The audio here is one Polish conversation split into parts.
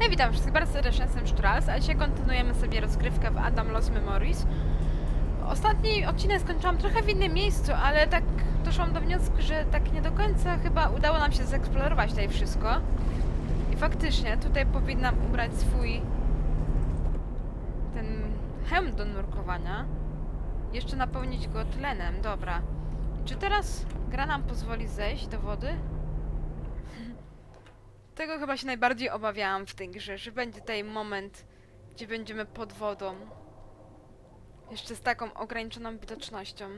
Hej, witam wszystkich bardzo serdecznie, jestem Szturals, a dzisiaj kontynuujemy sobie rozgrywkę w Adam Lost Memories. Ostatni odcinek skończyłam trochę w innym miejscu, ale tak doszłam do wniosku, że tak nie do końca chyba udało nam się zeksplorować tutaj wszystko. I faktycznie, tutaj powinnam ubrać swój ten hełm do nurkowania. Jeszcze napełnić go tlenem, dobra. Czy teraz gra nam pozwoli zejść do wody? Tego chyba się najbardziej obawiałam w tej grze, że będzie tutaj moment, gdzie będziemy pod wodą. Jeszcze z taką ograniczoną widocznością.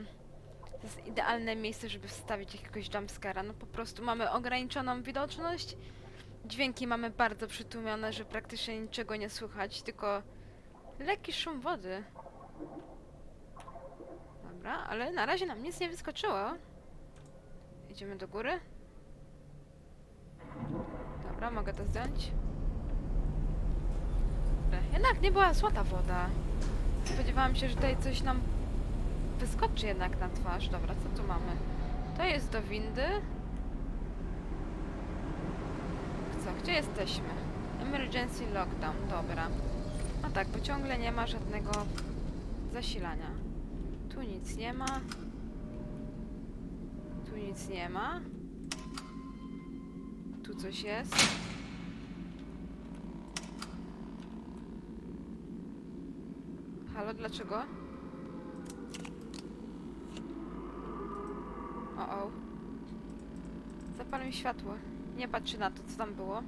To jest idealne miejsce, żeby wstawić jakiegoś jumpscare'a. No po prostu mamy ograniczoną widoczność, dźwięki mamy bardzo przytłumione, że praktycznie niczego nie słychać, tylko lekki szum wody. Dobra, ale na razie nam nic nie wyskoczyło. Idziemy do góry. Dobra, mogę to zdjąć. Jednak nie była złota woda. Spodziewałam się, że tutaj coś nam wyskoczy jednak na twarz. Dobra, co tu mamy? To jest do windy. Co? Gdzie jesteśmy? Emergency lockdown, dobra. No tak, bo ciągle nie ma żadnego zasilania. Tu nic nie ma. Tu nic nie ma. Tu coś jest. Halo, dlaczego? O, o. Zapal mi światło. Nie patrzy na to, co tam było.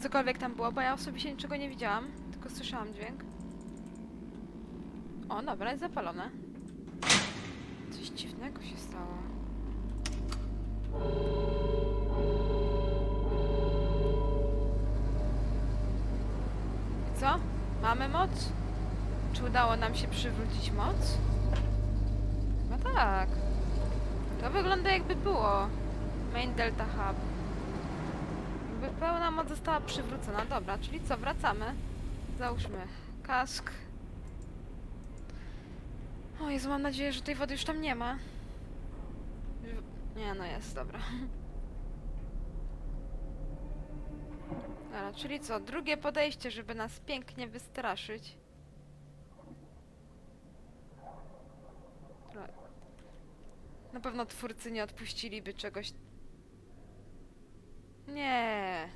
Cokolwiek tam było, bo ja osobiście niczego nie widziałam, tylko słyszałam dźwięk. O, dobra, jest zapalone. Coś dziwnego się stało. Moc? Czy udało nam się przywrócić moc? No tak. To wygląda jakby było. Main Delta Hub. Jakby pełna moc została przywrócona. Dobra, czyli co? Wracamy. Załóżmy kask. O Jezu, mam nadzieję, że tej wody już tam nie ma. Nie, no jest, dobra. Czyli co? Drugie podejście, żeby nas pięknie wystraszyć. Na pewno twórcy nie odpuściliby czegoś. Nie.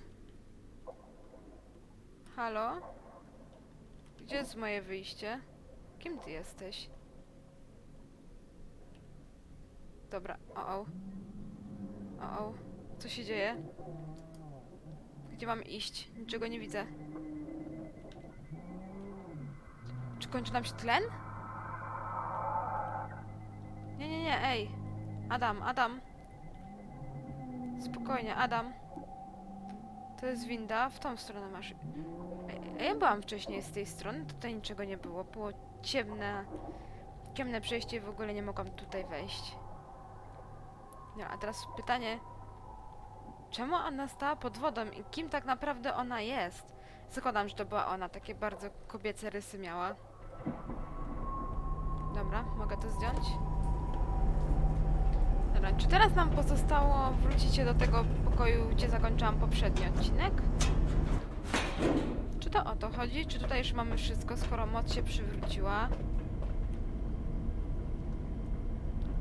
Halo? Gdzie jest moje wyjście? Kim ty jesteś? Dobra, o o. O o. Co się dzieje? Gdzie mam iść? Niczego nie widzę. Czy kończy nam się tlen? Nie, nie, nie, ej. Adam, Adam. Spokojnie, Adam. To jest winda, w tą stronę masz. Ej, Ja byłam wcześniej z tej strony, tutaj niczego nie było. Było ciemne, ciemne przejście i w ogóle nie mogłam tutaj wejść. No, a teraz pytanie. Czemu ona stała pod wodą i kim tak naprawdę ona jest? Zakładam, że to była ona, takie bardzo kobiece rysy miała. Dobra, mogę to zdjąć? Dobra, czy teraz nam pozostało wrócić się do tego pokoju, gdzie zakończyłam poprzedni odcinek? Czy to o to chodzi? Czy tutaj już mamy wszystko, skoro moc się przywróciła?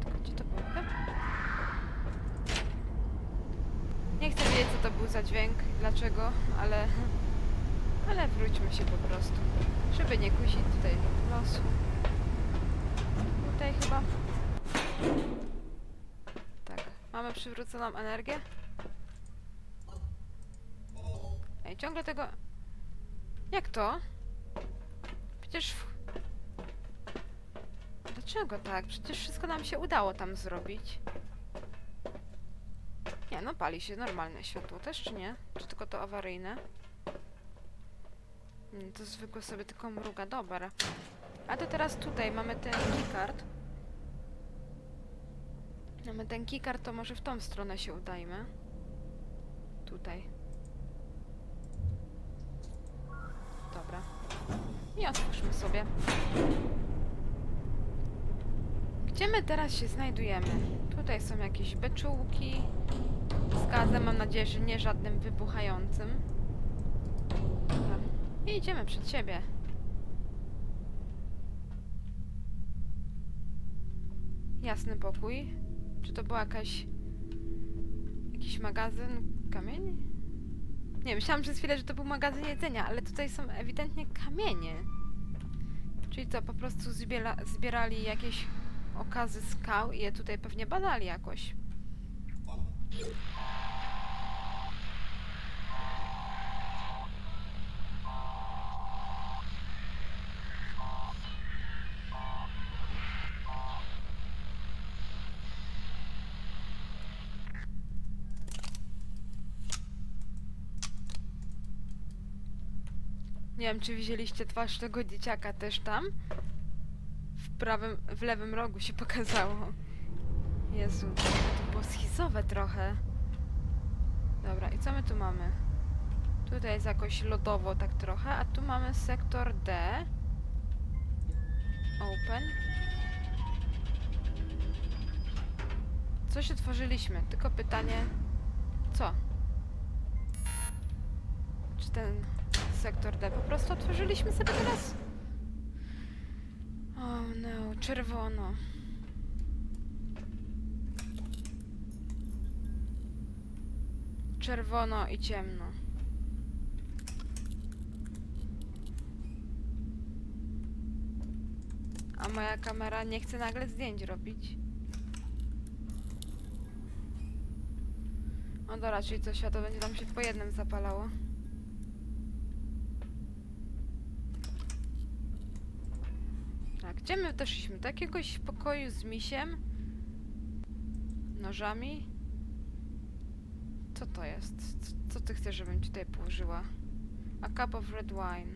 Tylko gdzie to było? Chyba- Nie chcę wiedzieć, co to był za dźwięk, dlaczego, ale... Ale wróćmy się po prostu. Żeby nie kusić tutaj losu. Tutaj chyba... Tak. Mamy przywróconą energię? Ej, ciągle tego... Jak to? Przecież... w- Dlaczego tak? Przecież wszystko nam się udało tam zrobić. No pali się normalne światło też, czy nie? Czy tylko to awaryjne? Nie, to zwykłe sobie tylko mruga, dobra. A to teraz tutaj mamy ten keycard. Mamy ten keycard, to może w tą stronę się udajmy. Tutaj. Dobra. I otwórzmy sobie. Gdzie my teraz się znajdujemy? Tutaj są jakieś beczułki. Z gazem, mam nadzieję, że nie żadnym wybuchającym. I idziemy przed siebie. Jasny pokój. Czy to była jakaś... Jakiś magazyn kamieni? Nie, myślałam przez chwilę, że to był magazyn jedzenia, ale tutaj są ewidentnie kamienie. Czyli co, po prostu zbiera, zbierali jakieś okazy skał i je tutaj pewnie badali jakoś. Nie wiem, czy widzieliście twarz tego dzieciaka też tam? Prawym, w lewym rogu się pokazało. Jezu, to było schizowe trochę. Dobra, i co my tu mamy? Tutaj jest jakoś lodowo tak trochę, a tu mamy sektor D. Open. Coś otworzyliśmy, tylko pytanie... Co? Czy ten sektor D po prostu otworzyliśmy sobie teraz? Oh no, czerwono. Czerwono i ciemno. A moja kamera nie chce nagle zdjęć robić. No dobra, czyli co światło będzie tam się po jednym zapalało. Tak, gdzie my doszliśmy? Do jakiegoś pokoju z misiem? Nożami? Co to jest? Co, co ty chcesz, żebym tutaj położyła? A cup of red wine.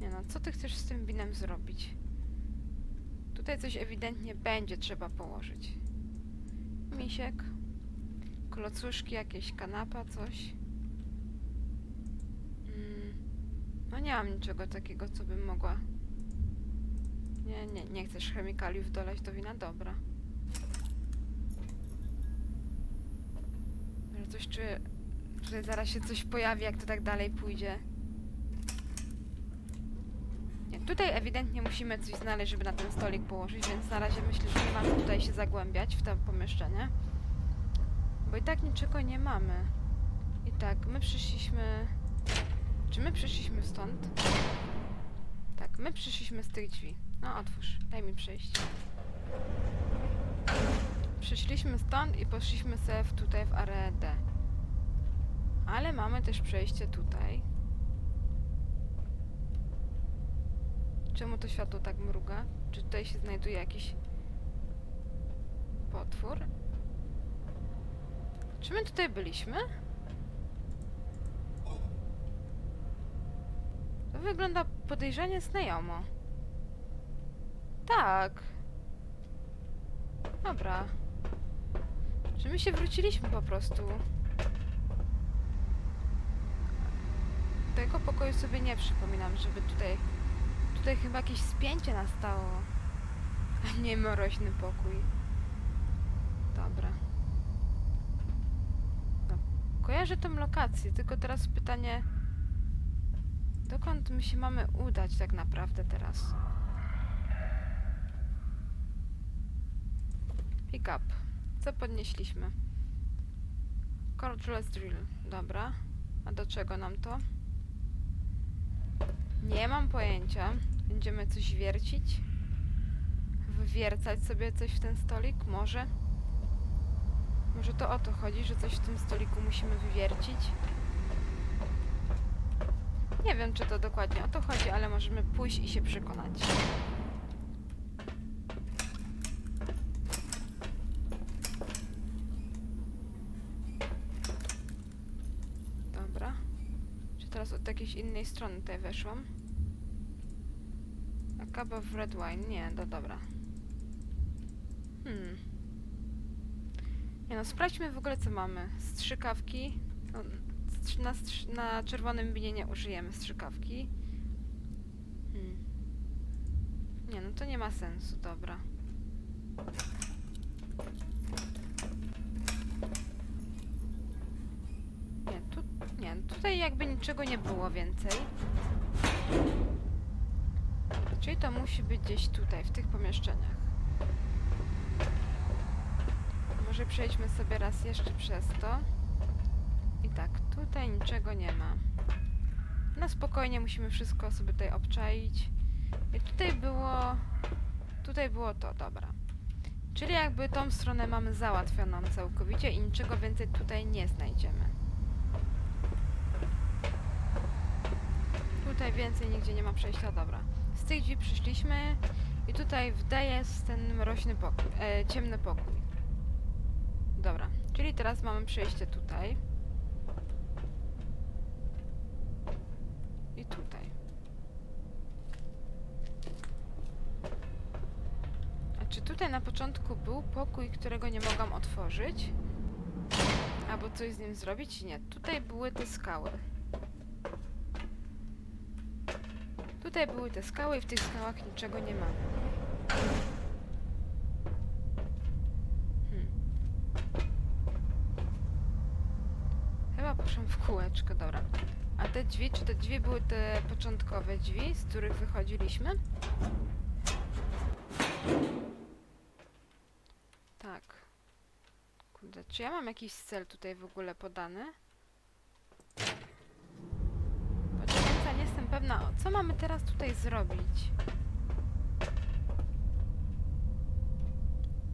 Nie no, co ty chcesz z tym winem zrobić? Tutaj coś ewidentnie będzie trzeba położyć. Misiek. Klocuszki, jakieś kanapa, coś. Mm. No nie mam niczego takiego, co bym mogła... Nie, nie, nie chcesz chemikaliów dolać do wina? Dobra. Może coś czuję, że zaraz się coś pojawi, jak to tak dalej pójdzie. Nie, tutaj ewidentnie musimy coś znaleźć, żeby na ten stolik położyć, więc na razie myślę, że nie mamy tutaj się zagłębiać w to pomieszczenie. Bo i tak niczego nie mamy. I tak, my przyszliśmy... Czy my przyszliśmy stąd? Tak, my przyszliśmy z tych drzwi. No otwórz, daj mi przejść. Przyszliśmy stąd i poszliśmy sobie w, tutaj w areę D. Ale mamy też przejście tutaj. Czemu to światło tak mruga? Czy tutaj się znajduje jakiś potwór? Czy my tutaj byliśmy? To wygląda podejrzanie znajomo. Tak. Dobra. Czy my się wróciliśmy po prostu? Tego pokoju sobie nie przypominam, żeby tutaj... Tutaj chyba jakieś spięcie nastało. A nie mroźny pokój. Dobra. No, kojarzę tą lokację, tylko teraz pytanie... Dokąd my się mamy udać tak naprawdę teraz? Up. Co podnieśliśmy? Cordless drill. Dobra. A do czego nam to? Nie mam pojęcia. Będziemy coś wiercić? Wywiercać sobie coś w ten stolik? Może? Może to o to chodzi, że coś w tym stoliku musimy wywiercić? Nie wiem, czy to dokładnie o to chodzi, ale możemy pójść i się przekonać. Dobra. Czy teraz od jakiejś innej strony tutaj weszłam? A cup of red wine? Nie, no dobra. Hmm. Nie no, sprawdźmy w ogóle co mamy. Strzykawki. No, na, na czerwonym winie nie użyjemy strzykawki. Hmm. Nie no, to nie ma sensu, dobra. Nie, tu Nie, tutaj jakby niczego nie było więcej. Czyli to musi być gdzieś tutaj, w tych pomieszczeniach. Może przejdźmy sobie raz jeszcze przez to. I tak, tutaj niczego nie ma. Na spokojnie musimy wszystko sobie tutaj obczaić. I tutaj było... Tutaj było to, dobra. Czyli jakby tą stronę mamy załatwioną całkowicie i niczego więcej tutaj nie znajdziemy. Tutaj więcej nigdzie nie ma przejścia, dobra. Z tych drzwi przyszliśmy i tutaj w jest ten mroźny pokój, e, ciemny pokój. Dobra, czyli teraz mamy przejście tutaj. I tutaj. A czy tutaj na początku był pokój, którego nie mogłam otworzyć? Albo coś z nim zrobić? Nie. Tutaj były te skały. Tutaj były te skały i w tych skałach niczego nie ma. Hmm. Chyba poszłam w kółeczko, dobra. A te drzwi, czy te drzwi były te początkowe drzwi, z których wychodziliśmy? Tak. Kurde, czy ja mam jakiś cel tutaj w ogóle podany? Bo do końca nie jestem pewna, co mamy teraz tutaj zrobić?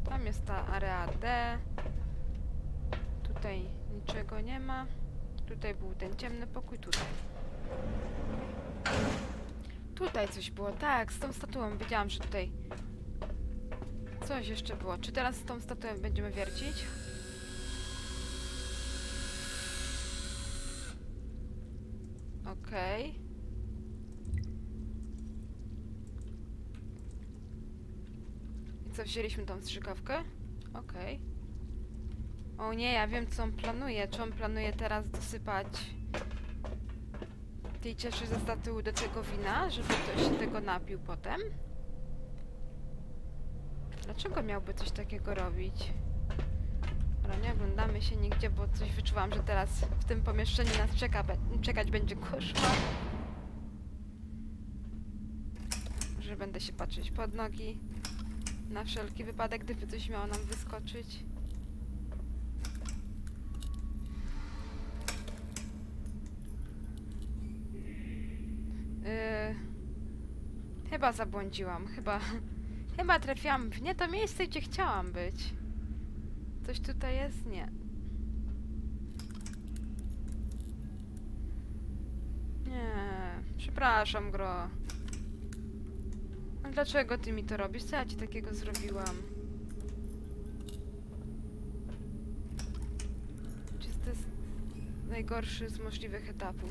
Tam jest ta area D. Tutaj niczego nie ma. Tutaj był ten ciemny pokój, tutaj. Tutaj coś było, tak, z tą statuą. Wiedziałam, że tutaj coś jeszcze było. Czy teraz z tą statuą będziemy wiercić? Okej. I co, wzięliśmy tą strzykawkę? Okej. O nie, ja wiem co on planuje. Czy on planuje teraz dosypać tej cieszy ze statuły do tego wina, żeby ktoś się tego napił potem? Dlaczego miałby coś takiego robić? Dobra, nie oglądamy się nigdzie, bo coś wyczuwam, że teraz w tym pomieszczeniu nas czeka, czekać będzie koszmar. Że będę się patrzeć pod nogi. Na wszelki wypadek, gdyby coś miało nam wyskoczyć. Yy, chyba zabłądziłam, chyba... Chyba trafiłam w nie to miejsce, gdzie chciałam być. Coś tutaj jest? Nie. Nie, przepraszam, Gro. Dlaczego ty mi to robisz? Co ja ci takiego zrobiłam? Czy to jest najgorszy z możliwych etapów?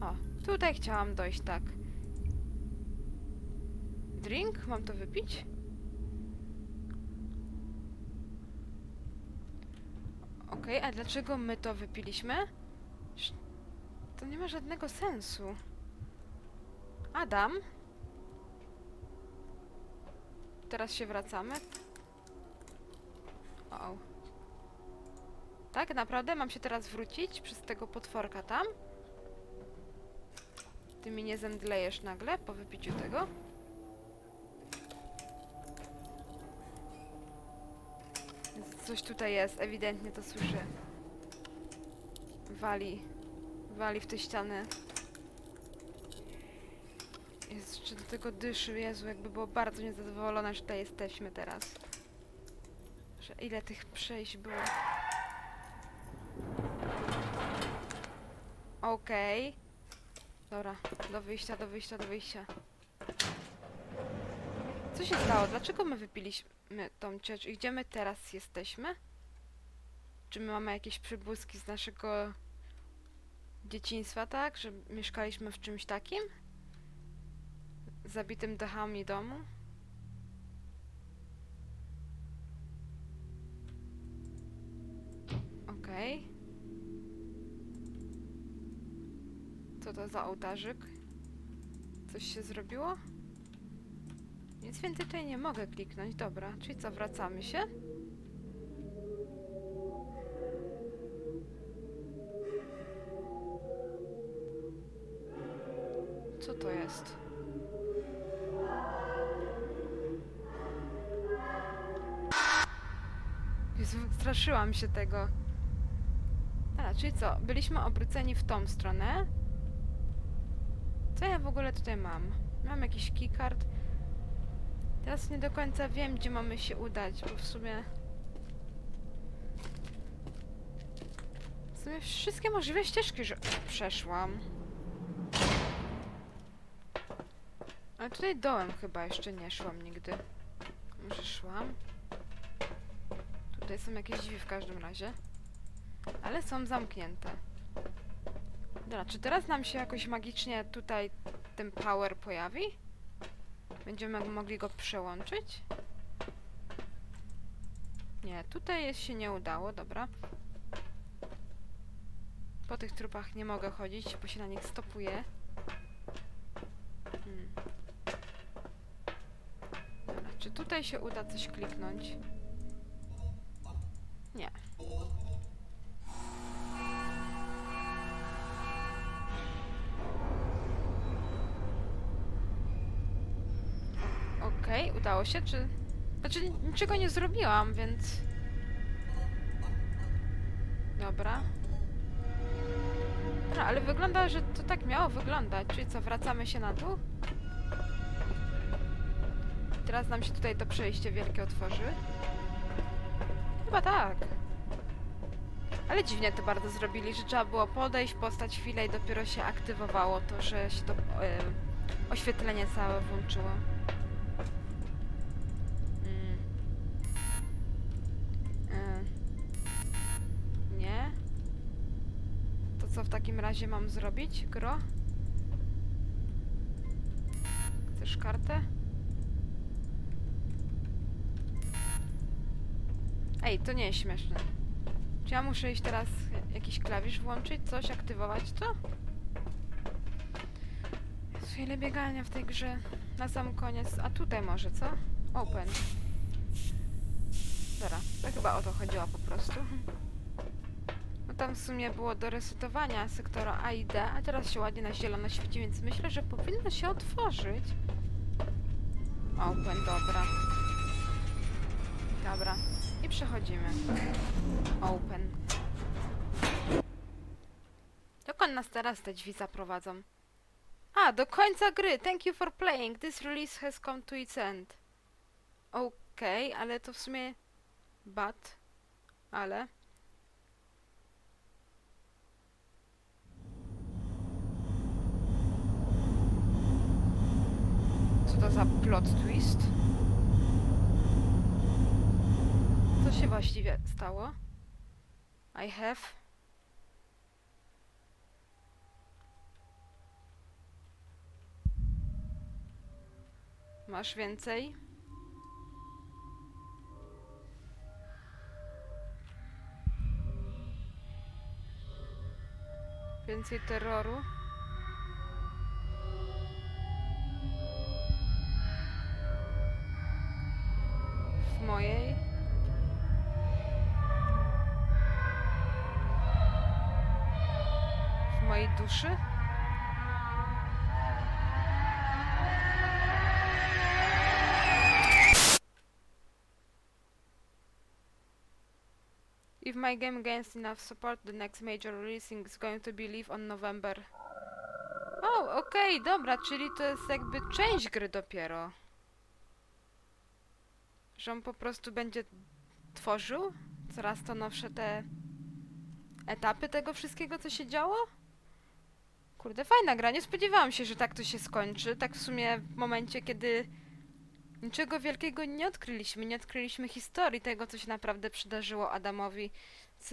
O, tutaj chciałam dojść, tak. Drink? Mam to wypić? Okej, a dlaczego my to wypiliśmy? To nie ma żadnego sensu. Adam? Teraz się wracamy? O. Tak, naprawdę mam się teraz wrócić przez tego potworka tam? Ty mi nie zemdlejesz nagle po wypiciu tego? Coś tutaj jest, ewidentnie to słyszę. Wali. Wali w te ściany. Jeszcze do tego dyszy, Jezu, jakby było bardzo niezadowolona, że tutaj jesteśmy teraz. Że ile tych przejść było. Okej. Dobra, do wyjścia, do wyjścia, do wyjścia. Co się stało? Dlaczego my wypiliśmy tą ciecz? I gdzie my teraz jesteśmy? Czy my mamy jakieś przybłyski z naszego dzieciństwa, tak? Że mieszkaliśmy w czymś takim? zabitym dechami domu? Okej. Okay. Co to za ołtarzyk? Coś się zrobiło? Nic więcej tutaj nie mogę kliknąć, dobra. Czyli co, wracamy się? Co to jest? Straszyłam się tego. Dobra, czyli co? Byliśmy obróceni w tą stronę. Co ja w ogóle tutaj mam? Mam jakiś keycard. Teraz nie do końca wiem, gdzie mamy się udać, bo w sumie... W sumie wszystkie możliwe ścieżki że przeszłam. Ale tutaj dołem chyba jeszcze nie szłam nigdy. Może szłam? Tutaj są jakieś drzwi w każdym razie. Ale są zamknięte. Dobra, czy teraz nam się jakoś magicznie tutaj ten power pojawi? Będziemy mogli go przełączyć? Nie, tutaj jest, się nie udało, dobra. Po tych trupach nie mogę chodzić, bo się na nich stopuję. Hmm. Dobra, czy tutaj się uda coś kliknąć? Udało się, czy... Znaczy, niczego nie zrobiłam, więc... Dobra. Dobra, ale wygląda, że to tak miało wyglądać. Czyli co, wracamy się na dół? Teraz nam się tutaj to przejście wielkie otworzy. Chyba tak. Ale dziwnie to bardzo zrobili, że trzeba było podejść, postać chwilę i dopiero się aktywowało to, że się to em, oświetlenie całe włączyło. Razie mam zrobić, Gro? Chcesz kartę? Ej, to nie jest śmieszne. Czy ja muszę iść teraz jakiś klawisz włączyć, coś, aktywować to? Jezu, ile biegania w tej grze. Na sam koniec. A tutaj może, co? Open. Dobra, to chyba o to chodziło po prostu. Tam w sumie było do resetowania sektora A i D, a teraz się ładnie na zielono świeci, więc myślę, że powinno się otworzyć. Open, dobra. Dobra. I przechodzimy. Open. Dokąd nas teraz te drzwi zaprowadzą? A, do końca gry! Thank you for playing. This release has come to its end. Okej, ale to w sumie... But... Ale... to za plot twist? Co się właściwie stało? I have... Masz więcej? Więcej terroru? Duszy? If my game gains enough support, the next major releasing is going to be live on November. O, okej, dobra, czyli to jest jakby część gry dopiero. Że on po prostu będzie tworzył coraz to nowsze te etapy tego wszystkiego, co się działo? Kurde, fajna gra. Nie spodziewałam się, że tak to się skończy. Tak w sumie w momencie, kiedy niczego wielkiego nie odkryliśmy. Nie odkryliśmy historii tego, co się naprawdę przydarzyło Adamowi.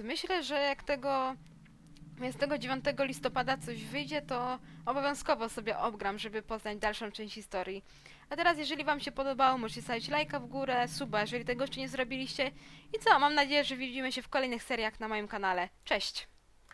Myślę, że jak tego 29 listopada coś wyjdzie, to obowiązkowo sobie obgram, żeby poznać dalszą część historii. A teraz, jeżeli Wam się podobało, możecie stawić lajka w górę, suba, jeżeli tego jeszcze nie zrobiliście. I co, mam nadzieję, że widzimy się w kolejnych seriach na moim kanale. Cześć!